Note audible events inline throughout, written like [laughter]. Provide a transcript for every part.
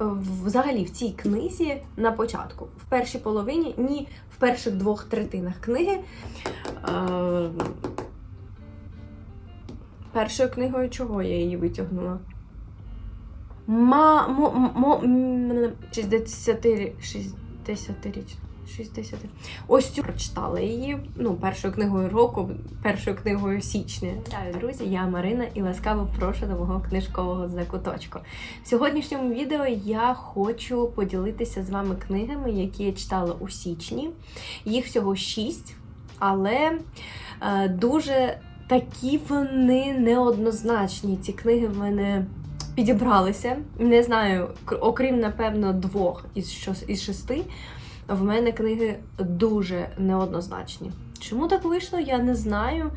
взагалі в цій книзі на початку. В першій половині, ні, в перших двох третинах книги. Е, першою книгою чого я її витягнула? Ма, мо, мо, м, 60 60 60. Ось цю прочитала її ну, першою книгою року, першою книгою січня. Вітаю, друзі! Я Марина і ласкаво прошу до мого книжкового закуточку. В сьогоднішньому відео я хочу поділитися з вами книгами, які я читала у січні. Їх всього шість, але е, дуже такі вони неоднозначні. Ці книги в мене підібралися. Не знаю, окрім, напевно, двох із шести, в мене книги дуже неоднозначні. Чому так вийшло, я не знаю.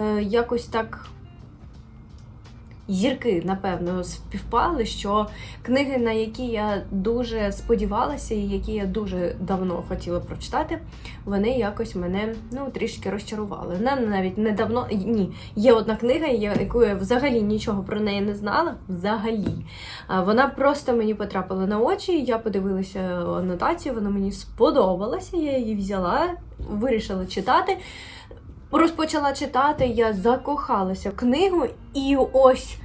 Е, якось так. Зірки, напевно, співпали, що книги, на які я дуже сподівалася, і які я дуже давно хотіла прочитати, вони якось мене ну трішки розчарували. Навіть недавно ні. Є одна книга, яку я взагалі нічого про неї не знала. Взагалі, вона просто мені потрапила на очі. Я подивилася анотацію, вона мені сподобалася. Я її взяла, вирішила читати. Розпочала читати, я закохалася в книгу, і ось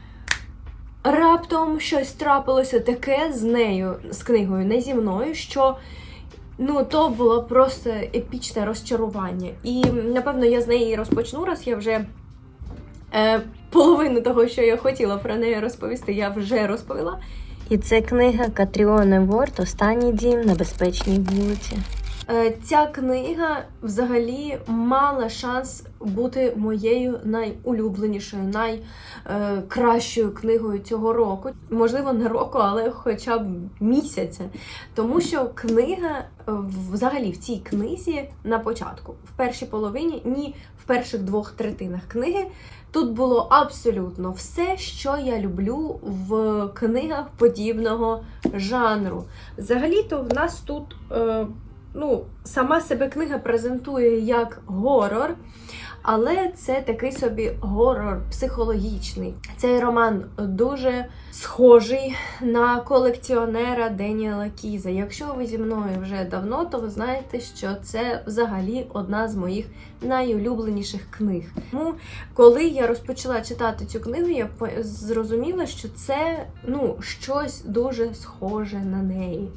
раптом щось трапилося таке з нею, з книгою, не зі мною, що ну, то було просто епічне розчарування. І напевно я з неї розпочну, раз я вже е, половину того, що я хотіла про неї розповісти, я вже розповіла. І це книга Катріони Ворд Останній дім на безпечній вулиці. Е, Ця книга взагалі мала шанс бути моєю найулюбленішою, найкращою книгою цього року. Можливо, не року, але хоча б місяця. Тому що книга е, взагалі в цій книзі на початку, в першій половині, ні, в перших двох третинах книги. Тут було абсолютно все, що я люблю в книгах подібного жанру. Взагалі-то в нас тут е, ну, сама себе книга презентує як горор, але це такий собі горор психологічний. Цей роман дуже схожий на колекціонера Деніела Кіза. Якщо ви зі мною вже давно, то ви знаєте, що це взагалі одна з моїх найулюбленіших книг. Тому, коли я розпочала читати цю книгу, я зрозуміла, що це ну, щось дуже схоже на неї.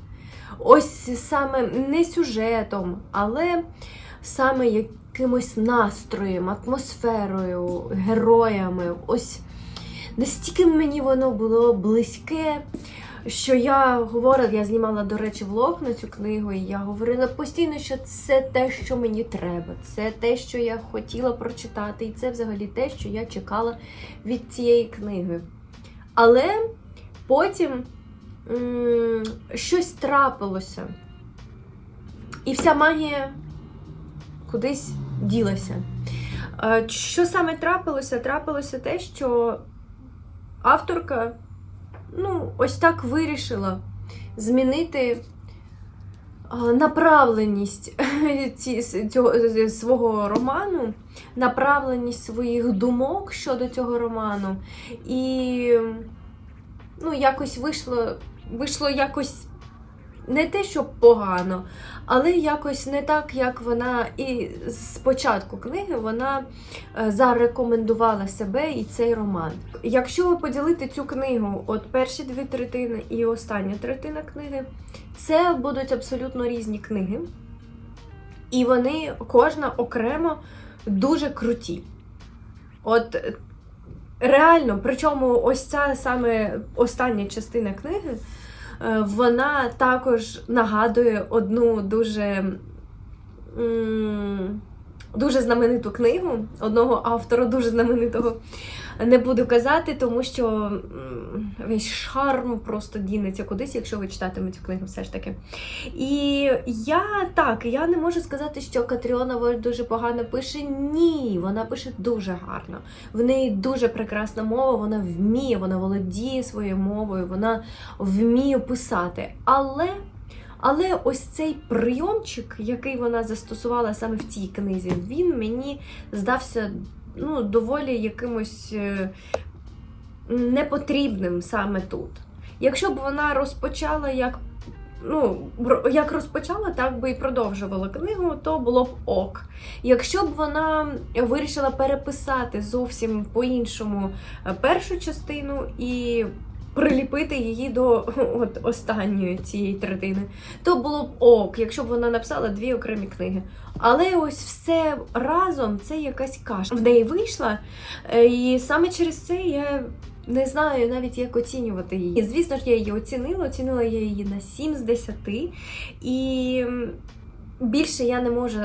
Ось саме не сюжетом, але саме якимось настроєм, атмосферою, героями. Ось настільки мені воно було близьке, що я говорила, я знімала, до речі, влог на цю книгу, і я говорила постійно, що це те, що мені треба, це те, що я хотіла прочитати, і це взагалі те, що я чекала від цієї книги. Але потім щось трапилося. І вся магія кудись ділася. Е, Що саме трапилося? Трапилося те, що авторка ну, ось так вирішила змінити е, направленість [laughs] цього свого роману, направленість своїх думок щодо цього роману. І ну, якось вийшло, вийшло якось не те, що погано, але якось не так, як вона і з початку книги вона е, зарекомендувала себе і цей роман. Якщо ви поділите цю книгу, от перші дві третини і остання третина книги, це будуть абсолютно різні книги. І вони кожна окремо дуже круті. От реально, причому ось ця саме остання частина книги, е, вона також нагадує одну дуже, дуже знамениту книгу одного автора, дуже знаменитого. Не буду казати, тому що весь шарм просто дінеться кудись, якщо ви читатимете цю книгу, все ж таки. І я так, я не можу сказати, що Катріона Вольт дуже погано пише. Ні, вона пише дуже гарно. В неї дуже прекрасна мова, вона вміє, вона володіє своєю мовою, вона вміє писати. Але, але ось цей прийомчик, який вона застосувала саме в цій книзі, він мені здався ну, доволі якимось е, непотрібним саме тут. Якщо б вона розпочала як. Ну, як розпочала, так би і продовжувала книгу, то було б ок. Якщо б вона вирішила переписати зовсім по-іншому е, першу частину і приліпити її до [laughs] от останньої цієї третини, то було б ок, якщо б вона написала дві окремі книги. Але ось все разом це якась каша. В неї вийшла, е, і саме через це я не знаю навіть, як оцінювати її. І, Звісно ж, я її оцінила, оцінила я її на 7 з 10. І більше я не можу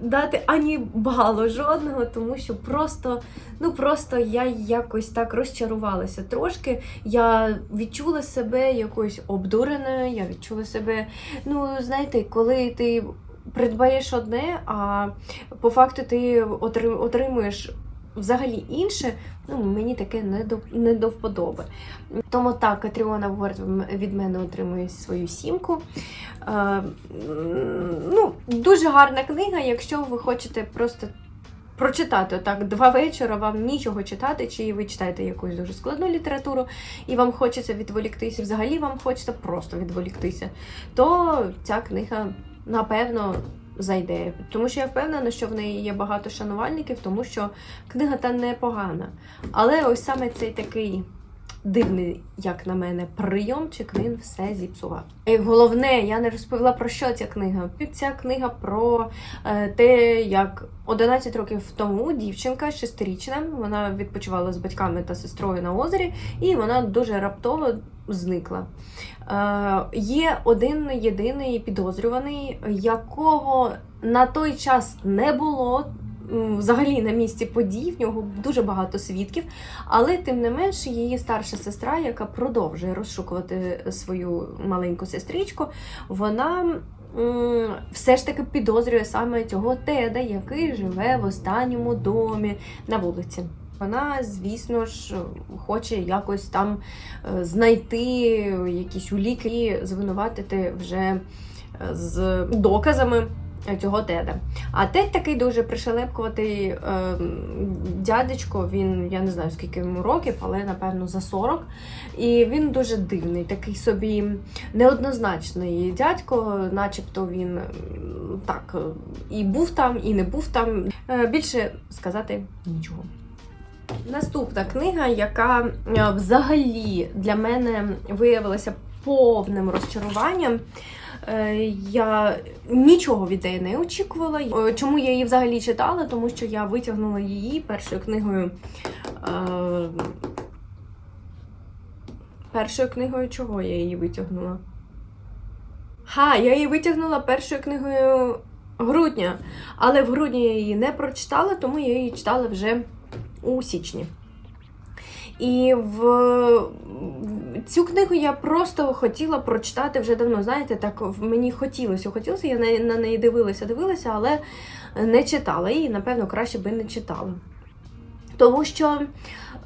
дати ані балу жодного, тому що просто, ну просто я якось так розчарувалася трошки. Я відчула себе якоюсь обдуреною, я відчула себе, ну, знаєте, коли ти придбаєш одне, а по факту ти отримуєш взагалі інше, ну, мені таке не до, не до вподоби. Тому так, Катріона Ворд від мене отримує свою сімку. Е, ну, дуже гарна книга, якщо ви хочете просто прочитати отак два вечора, вам нічого читати, чи ви читаєте якусь дуже складну літературу, і вам хочеться відволіктися, взагалі вам хочеться просто відволіктися, то ця книга, напевно, зайде. Тому що я впевнена, що в неї є багато шанувальників, тому що книга та непогана. Але ось саме цей такий дивний, як на мене, прийомчик, він все зіпсував. І головне, я не розповіла про що ця книга. Ця книга про е, те, як 11 років тому дівчинка шестирічна, вона відпочивала з батьками та сестрою на озері, і вона дуже раптово зникла. Е, є один єдиний підозрюваний, якого на той час не було. Взагалі на місці подій в нього дуже багато свідків, але тим не менш її старша сестра, яка продовжує розшукувати свою маленьку сестричку, вона все ж таки підозрює саме цього Теда, який живе в останньому домі на вулиці. Вона, звісно ж, хоче якось там е, знайти якісь уліки і звинуватити вже е, з доказами цього Теда. А Тед такий дуже пришелепкуватий е, дядечко, він, я не знаю скільки йому років, але напевно за 40. І він дуже дивний, такий собі неоднозначний дядько, начебто він так і був там, і не був там. Е, Більше сказати нічого. Наступна книга, яка е, взагалі для мене виявилася повним розчаруванням. Е, Я нічого від неї не очікувала. Е, Чому я її взагалі читала? Тому що я витягнула її першою книгою. е, Першою книгою чого я її витягнула? Ха, я її витягнула першою книгою грудня. Але в грудні я її не прочитала, тому я її читала вже у січні. І в цю книгу я просто хотіла прочитати вже давно. Знаєте, так мені хотілося, хотілося, я на, неї дивилася, дивилася, але не читала її, напевно, краще би не читала. Тому що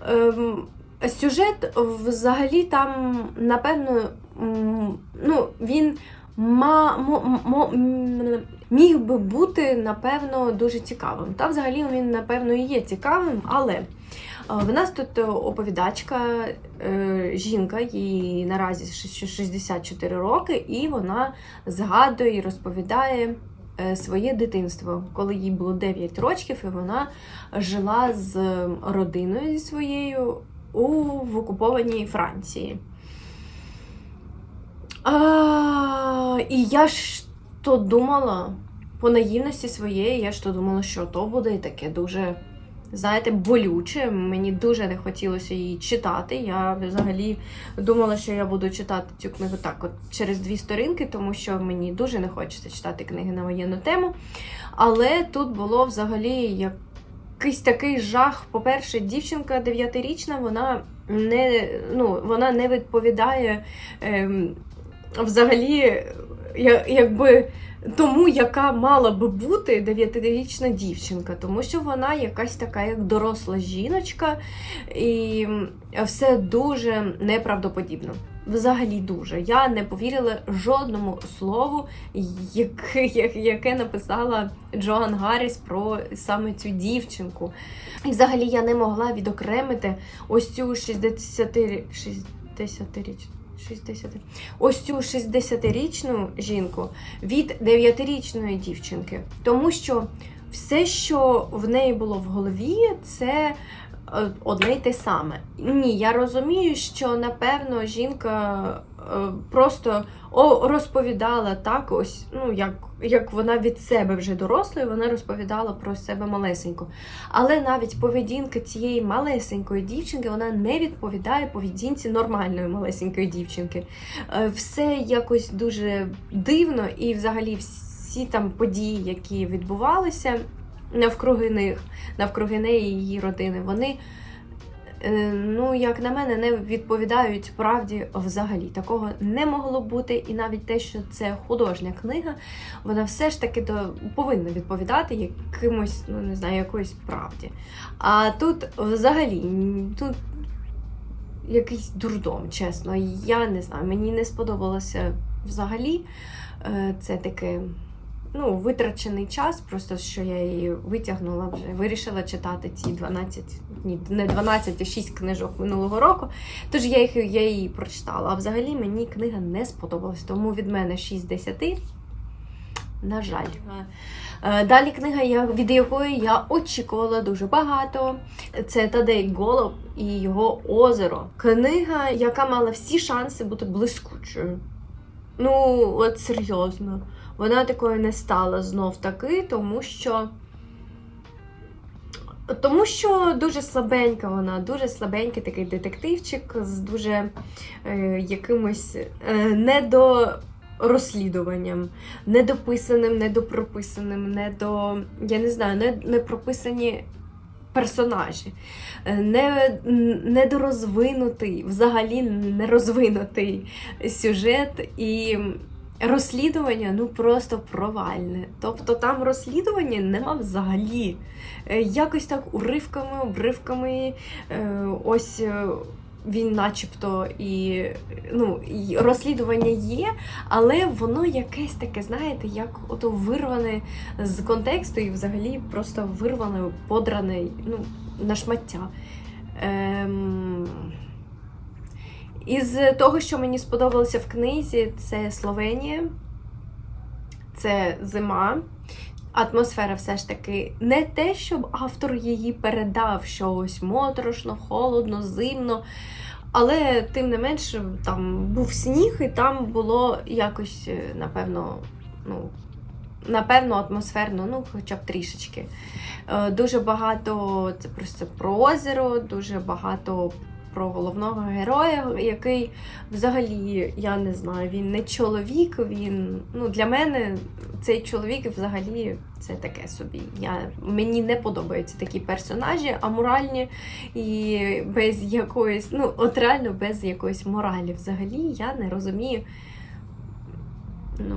ем, сюжет взагалі там, напевно, ну, він ма, мо, мо, міг би бути, напевно, дуже цікавим. Та взагалі він, напевно, і є цікавим, але в нас тут оповідачка, е, жінка, їй наразі 64 роки, і вона згадує і розповідає е, своє дитинство, коли їй було 9 років, і вона жила з родиною зі своєю у в окупованій Франції. А, і я ж то думала, по наївності своєї, я ж то думала, що то буде таке дуже, знаєте, болюче. Мені дуже не хотілося її читати. Я взагалі думала, що я буду читати цю книгу так, от через дві сторінки, тому що мені дуже не хочеться читати книги на воєнну тему. Але тут було взагалі якийсь такий жах. По-перше, дівчинка дев'ятирічна, вона не, ну, вона не відповідає ем, взагалі, якби. Тому, яка мала би бути дев'ятирічна дівчинка, тому що вона якась така, як доросла жіночка, і все дуже неправдоподібно. Взагалі дуже. Я не повірила жодному слову, яке, яке написала Джоан Гарріс про саме цю дівчинку. І взагалі я не могла відокремити ось цю 60, 60-річну. 60. Ось цю 60-річну жінку від 9-річної дівчинки. Тому що все, що в неї було в голові, це одне й те саме. Ні, я розумію, що напевно жінка е, просто розповідала так, ось, ну як, як вона від себе вже дорослою, вона розповідала про себе малесеньку. Але навіть поведінка цієї малесенької дівчинки вона не відповідає поведінці нормальної малесенької дівчинки. Е, Все якось дуже дивно, і взагалі всі там події, які відбувалися навкруги них, навкруги неї і її родини, вони. е, Ну, як на мене, не відповідають правді взагалі. Такого не могло бути, і навіть те, що це художня книга, вона все ж таки до, повинна відповідати якимось, ну не знаю, якоїсь правді. А тут взагалі тут якийсь дурдом, чесно. Я не знаю, мені не сподобалося взагалі. Е, Це таке. Ну, витрачений час, просто що я її витягнула вже, вирішила читати ці 12, ні, не 12, а 6 книжок минулого року. Тож я їх я її прочитала. А взагалі мені книга не сподобалась, тому від мене 6 10. На жаль. Е, Далі книга, від якої я очікувала дуже багато. Це Тадей Голуб і його озеро. Книга, яка мала всі шанси бути блискучою. Ну, от серйозно. Вона такою не стала знов таки, тому що. Тому що дуже слабенька вона, дуже слабенький такий детективчик з дуже е, якимось е, недорозслідуванням, недописаним, недопрописаним, недо. Я не знаю, не, не прописані персонажі, е, не, недорозвинутий, взагалі нерозвинутий сюжет і. Розслідування ну просто провальне. Тобто там розслідування нема взагалі. Е, Якось так уривками, обривками. е, Ось е, він начебто і ну, розслідування є, але воно якесь таке, знаєте, як ото вирване з контексту і взагалі просто вирване, подране ну, на шмаття. Ем... Із того, що мені сподобалося в книзі, це Словенія, це зима. Атмосфера все ж таки не те, щоб автор її передав, що ось моторошно, холодно, зимно. Але тим не менш, там був сніг, і там було якось, е, напевно, ну, напевно, атмосферно, ну, хоча б трішечки. Е, Дуже багато це просто про озеро, дуже багато про головного героя, який взагалі, я не знаю, він не чоловік. Він ну для мене цей чоловік взагалі це таке собі. Я, мені не подобаються такі персонажі, аморальні і без якоїсь, ну от реально без якоїсь моралі. Взагалі я не розумію. Ну,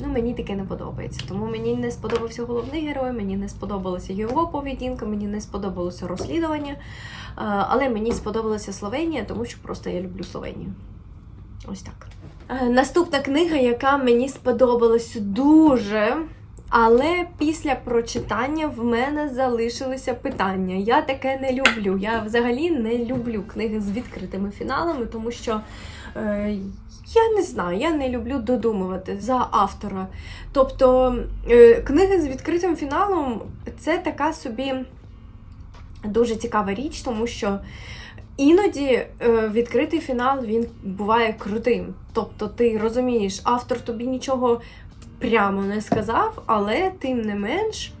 Ну, мені таке не подобається. Тому мені не сподобався головний герой, мені не сподобалася його поведінка, мені не сподобалося розслідування. Е, Але мені сподобалася Словенія, тому що просто я люблю Словенію. Ось так. Е, Наступна книга, яка мені сподобалась дуже. Але після прочитання в мене залишилися питання. Я таке не люблю. Я взагалі не люблю книги з відкритими фіналами, тому що е, я не знаю, я не люблю додумувати за автора. Тобто е, книги з відкритим фіналом це така собі дуже цікава річ, тому що іноді е, відкритий фінал він буває крутим. Тобто ти розумієш, автор тобі нічого прямо не сказав, але тим не менш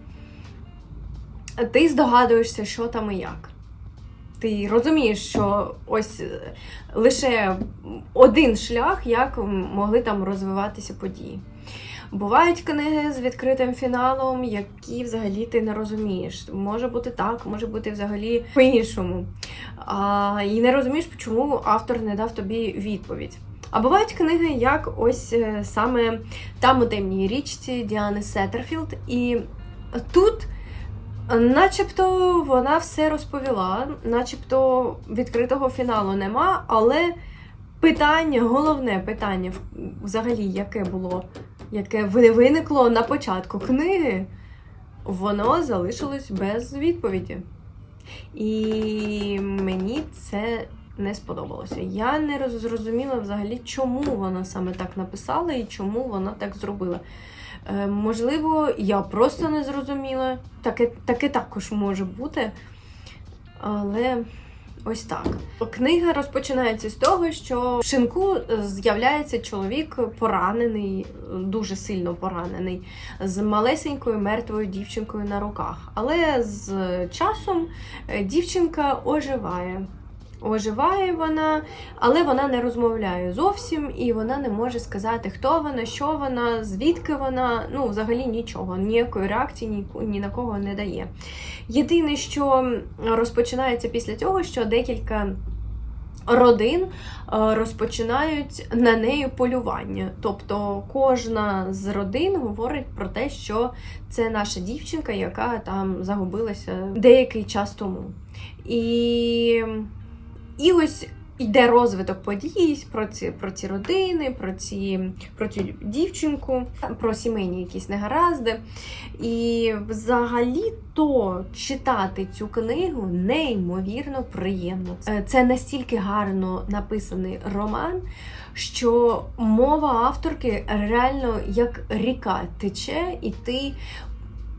ти здогадуєшся, що там і як. Ти розумієш, що ось е, лише один шлях, як могли там розвиватися події. Бувають книги з відкритим фіналом, які взагалі ти не розумієш. Може бути так, може бути взагалі по-іншому. І не розумієш, чому автор не дав тобі відповідь. А бувають книги, як ось е, саме там у темній річці Діани Сеттерфілд. І тут, начебто, вона все розповіла, начебто відкритого фіналу нема, але питання, головне питання, взагалі, яке було, яке ви- виникло на початку книги, воно залишилось без відповіді. І мені це не сподобалося. Я не зрозуміла взагалі, чому вона саме так написала і чому вона так зробила. Е, можливо, я просто не зрозуміла. Таке, таке також може бути. Але ось так. Книга розпочинається з того, що в шинку з'являється чоловік поранений, дуже сильно поранений, з малесенькою мертвою дівчинкою на руках. Але з часом е, дівчинка оживає. Оживає вона, але вона не розмовляє зовсім, і вона не може сказати, хто вона, що вона, звідки вона. Ну, взагалі нічого, ніякої реакції ні, ні на кого не дає. Єдине, що розпочинається після цього, що декілька родин е, розпочинають на неї полювання. Тобто кожна з родин говорить про те, що це наша дівчинка, яка там загубилася деякий час тому. І, і ось йде розвиток подій про ці, про ці родини, про, ці, про цю дівчинку, про сімейні якісь негаразди. І взагалі-то читати цю книгу неймовірно приємно. Е, Це настільки гарно написаний роман, що мова авторки реально як ріка тече, і ти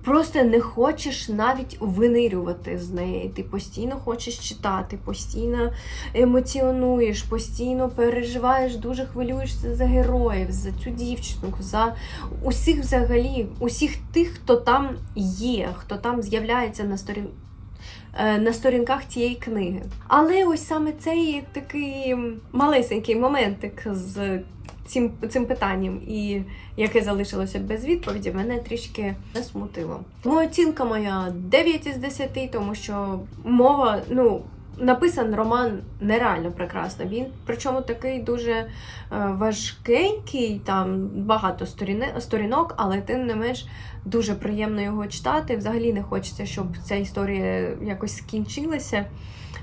просто не хочеш навіть винирювати з неї. Ти постійно хочеш читати, постійно емоціонуєш, постійно переживаєш, дуже хвилюєшся за героїв, за цю дівчинку, за усіх взагалі, усіх тих, хто там є, хто там з'являється на сторін. Е, На сторінках цієї книги. Але ось саме цей такий малесенький моментик з цим, цим питанням, і яке залишилося без відповіді, мене трішки засмутило. Тому оцінка моя 9 із 10, тому що мова, ну. Написан роман нереально прекрасно. Він причому такий дуже е, важкенький, там багато сторінок, але тим не менш дуже приємно його читати. Взагалі не хочеться, щоб ця історія якось скінчилася.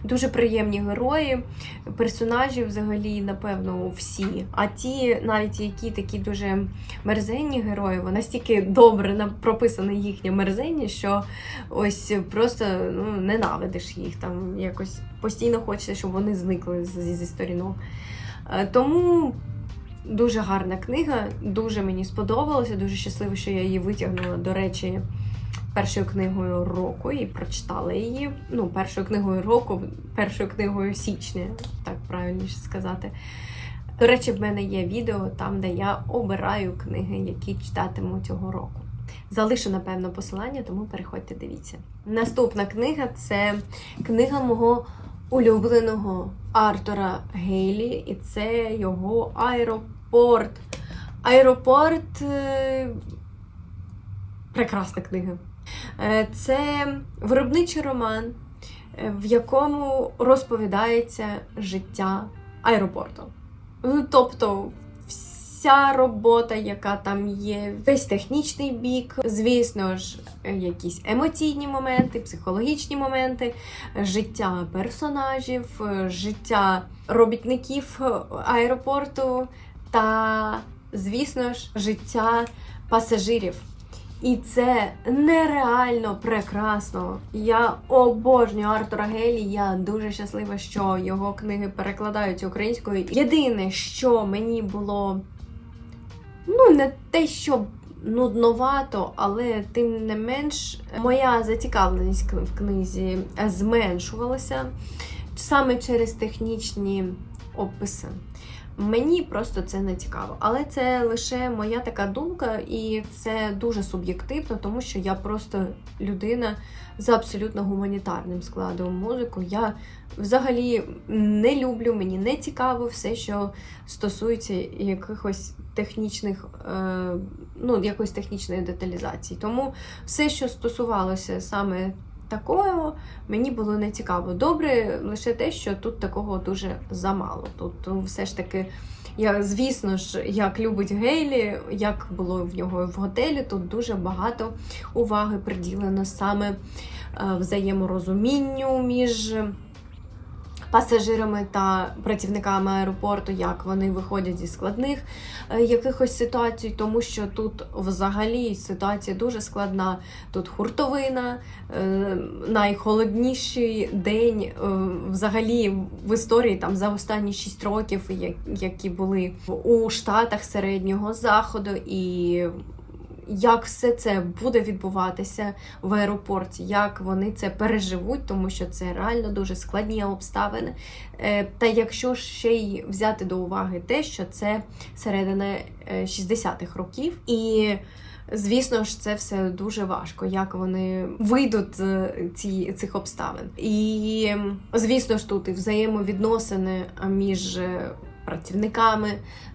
Дуже приємні герої, персонажі взагалі, напевно, всі. А ті, навіть які такі дуже мерзенні герої, вони настільки добре на- прописана їхня мерзенність, що ось просто ну, ненавидиш їх там якось постійно хочеться, щоб вони зникли зі, зі сторінок. Е, Тому дуже гарна книга, дуже мені сподобалося, дуже щаслива, що я її витягнула. До речі, першою книгою року і прочитала її. Ну, першою книгою року, першою книгою січня, так правильніше сказати. До речі, в мене є відео там, де я обираю книги, які читатиму цього року. Залишу, напевно, посилання, тому переходьте, дивіться. Наступна книга це книга мого улюбленого Артура Гейлі, і це його аеропорт. Аеропорт е, прекрасна книга. Е, Це виробничий роман, е, в якому розповідається життя аеропорту. Ну, Тобто, вся робота, яка там є, весь технічний бік, звісно ж, е, якісь емоційні моменти, психологічні моменти, життя персонажів, життя робітників аеропорту та, звісно ж, життя пасажирів. І це нереально прекрасно. Я обожнюю Артура Гелі. Я дуже щаслива, що його книги перекладаються українською. Єдине, що мені було ну не те, що нудновато, але тим не менш, моя зацікавленість в книзі зменшувалася саме через технічні описи. Мені просто це не цікаво. Але це лише моя така думка, і це дуже суб'єктивно, тому що я просто людина з абсолютно гуманітарним складом мозку. Я взагалі не люблю, мені не цікаво все, що стосується якихось технічних, е, ну, якоїсь технічної деталізації. Тому все, що стосувалося саме такого, мені було не цікаво. Добре, лише те, що тут такого дуже замало. Тут все ж таки. Я, звісно ж, як любить Гейлі, як було в нього в готелі, тут дуже багато уваги приділено саме е, взаєморозумінню між пасажирами та працівниками аеропорту, як вони виходять зі складних е, якихось ситуацій, тому що тут взагалі ситуація дуже складна. Тут хуртовина, е, найхолодніший день е, взагалі в історії там за останні 6 років, які були у Штатах середнього заходу, і як все це буде відбуватися в аеропорті, як вони це переживуть, тому що це реально дуже складні обставини. Е, Та якщо ще й взяти до уваги те, що це середина е, 60-х років, і звісно ж, це все дуже важко, як вони вийдуть ці, цих обставин. І звісно ж, тут і взаємовідносини між е, працівниками,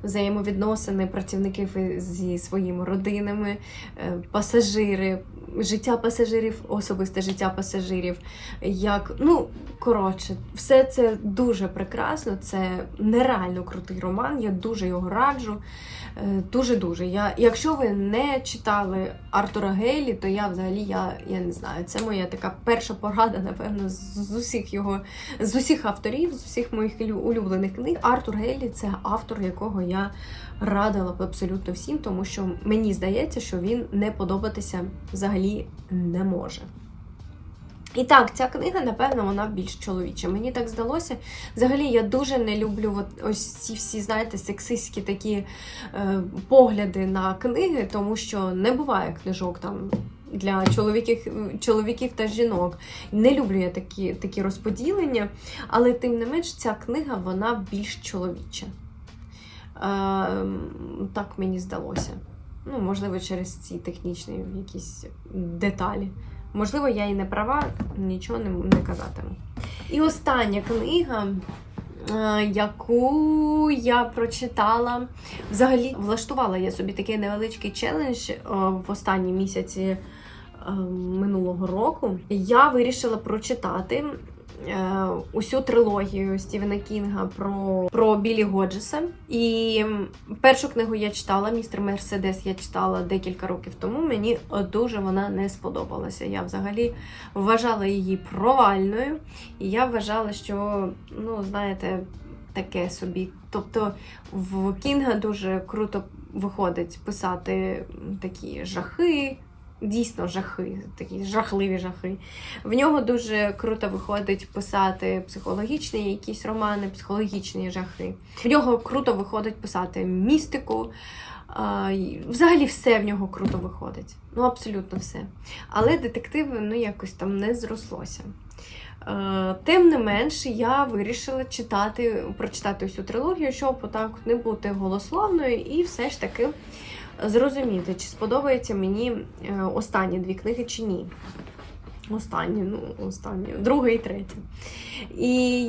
взаємовідносини працівників зі своїми родинами, е, пасажири, життя пасажирів, особисте життя пасажирів. Як ну коротше, все це дуже прекрасно. Це нереально крутий роман. Я дуже його раджу. Дуже дуже. Я, якщо ви не читали Артура Гейлі, то я взагалі я, я не знаю. Це моя така перша порада, напевно, з усіх його з усіх авторів, з усіх моїх улюблених книг. Артур Гейлі це автор, якого я радила б абсолютно всім, тому що мені здається, що він не подобатися взагалі не може. І так, ця книга, напевно, вона більш чоловіча. Мені так здалося. Взагалі, я дуже не люблю от ось ці всі, знаєте, сексистські такі е, погляди на книги, тому що не буває книжок там. Для чоловіків, чоловіків та жінок. Не люблю я такі, такі розподілення, але тим не менш ця книга вона більш чоловіча. Ем, так мені здалося. Ну, можливо, через ці технічні якісь деталі. Можливо, я і не права, нічого не, не казатиму. І остання книга, е, яку я прочитала, взагалі влаштувала я собі такий невеличкий челендж е, в останні місяці е, минулого року. Я вирішила прочитати. е, Усю трилогію Стівена Кінга про, про Білі Годжеса. І першу книгу я читала, містер Мерседес я читала декілька років тому. Мені е, дуже вона не сподобалася. Я взагалі вважала її провальною, і я вважала, що, ну, знаєте, таке собі. Тобто в Кінга дуже круто виходить писати такі жахи. Дійсно, жахи, такі жахливі жахи. В нього дуже круто виходить писати психологічні якісь романи, психологічні жахи. В нього круто виходить писати містику. Взагалі все в нього круто виходить. Ну, абсолютно все. Але детективи ну, якось там не зрослося. Е, Тим не менш, я вирішила читати, прочитати всю трилогію, щоб отак не бути голословною і все ж таки зрозуміти, чи сподобаються мені е, останні дві книги чи ні. Останні, ну, останні, друга і третя. І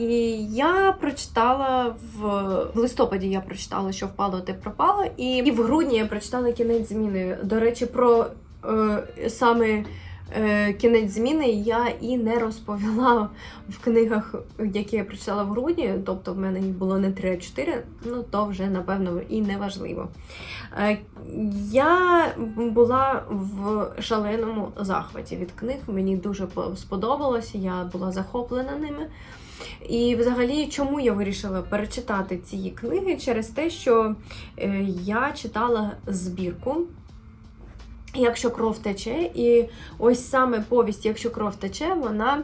я прочитала в, в листопаді я прочитала, що впало, те пропало. І, і в грудні я прочитала кінець зміни. До речі, про е, саме кінець зміни я і не розповіла в книгах, які я прочитала в грудні. Тобто в мене їх було не 3, а 4, ну то вже, напевно, і не важливо. Е, Я була в шаленому захваті від книг. Мені дуже сподобалося, я була захоплена ними. І взагалі, чому я вирішила перечитати ці книги? Через те, що е, я читала збірку. Якщо кров тече, і ось саме повість, якщо кров тече, вона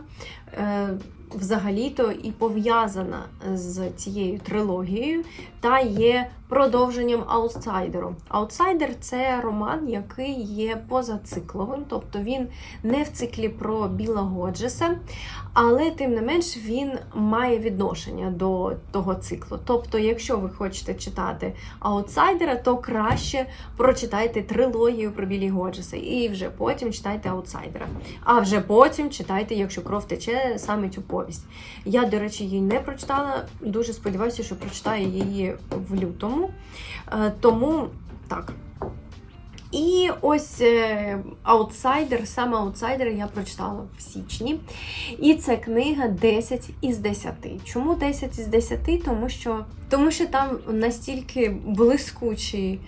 е, взагалі-то і пов'язана з цією трилогією та є продовженням аутсайдеру. Аутсайдер це роман, який є позацикловим, тобто він не в циклі про Біла Годжеса, але тим не менш він має відношення до того циклу. Тобто, якщо ви хочете читати аутсайдера, то краще прочитайте трилогію про Білі Годжеса і вже потім читайте аутсайдера. А вже потім читайте, якщо кров тече, саме цю повість. Я, до речі, її не прочитала. Дуже сподіваюся, що прочитаю її в лютому. Е, Тому так. І ось е, аутсайдер, саме аутсайдер я прочитала в січні. І це книга 10 із 10. Чому 10 із 10? Тому що, тому що там настільки блискучий е,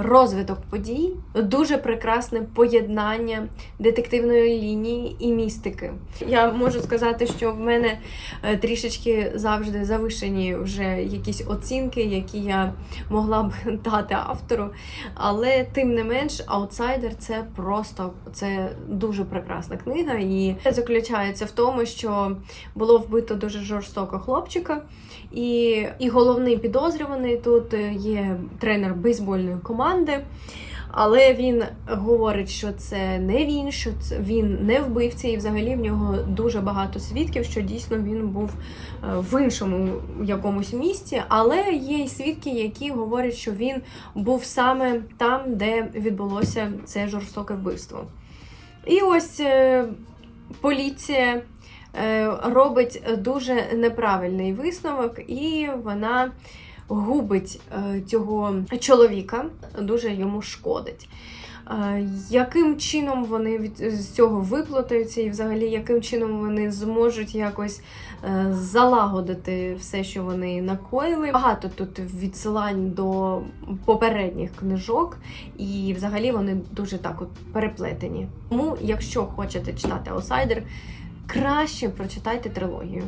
розвиток подій, дуже прекрасне поєднання детективної лінії і містики. Я можу сказати, що в мене е, трішечки завжди завишені вже якісь оцінки, які я могла б [laughs] дати автору. Але тим не менш, аутсайдер це просто це дуже прекрасна книга. І це заключається в тому, що було вбито дуже жорстоко хлопчика. І, і головний підозрюваний тут є тренер бейсбольної команди. Але він говорить, що це не він, що це він не вбивця, і взагалі в нього дуже багато свідків, що дійсно він був е, в іншому якомусь місті. Але є й свідки, які говорять, що він був саме там, де відбулося це жорстоке вбивство. І ось е, поліція е, робить дуже неправильний висновок, і вона губить е, цього чоловіка, дуже йому шкодить. Е, Яким чином вони від з цього виплутаються, і взагалі яким чином вони зможуть якось е, залагодити все, що вони накоїли? Багато тут відсилань до попередніх книжок, і взагалі вони дуже так от переплетені. Тому, якщо хочете читати аутсайдер, краще прочитайте трилогію.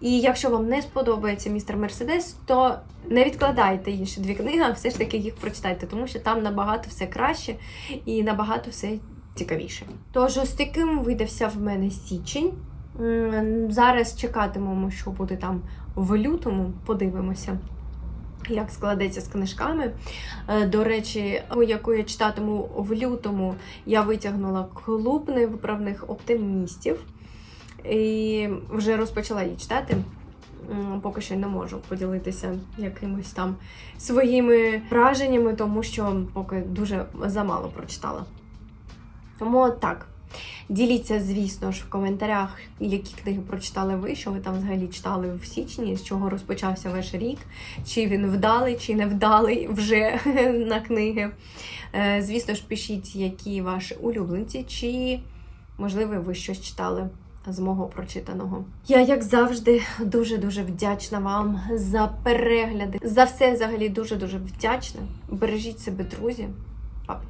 І якщо вам не сподобається містер Мерседес, то не відкладайте інші дві книги, а все ж таки їх прочитайте, тому що там набагато все краще і набагато все цікавіше. Тож ось таким видався в мене січень. Зараз чекатимемо, що буде там в лютому. Подивимося. Як складеться з книжками. Е, До речі, яку я читатиму в лютому, я витягнула клуб невиправних оптимістів і вже розпочала її читати. Поки що не можу поділитися якимось там своїми враженнями, тому що поки дуже замало прочитала. Тому так. Діліться, звісно ж, в коментарях, які книги прочитали ви, що ви там взагалі читали в січні, з чого розпочався ваш рік, чи він вдалий, чи не вдалий вже [laughs] на книги. Е, Звісно ж, пишіть, які ваші улюбленці, чи, можливо, ви щось читали з мого прочитаного. Я, як завжди, дуже-дуже вдячна вам за перегляди. За все взагалі дуже-дуже вдячна. Бережіть себе, друзі. Папа.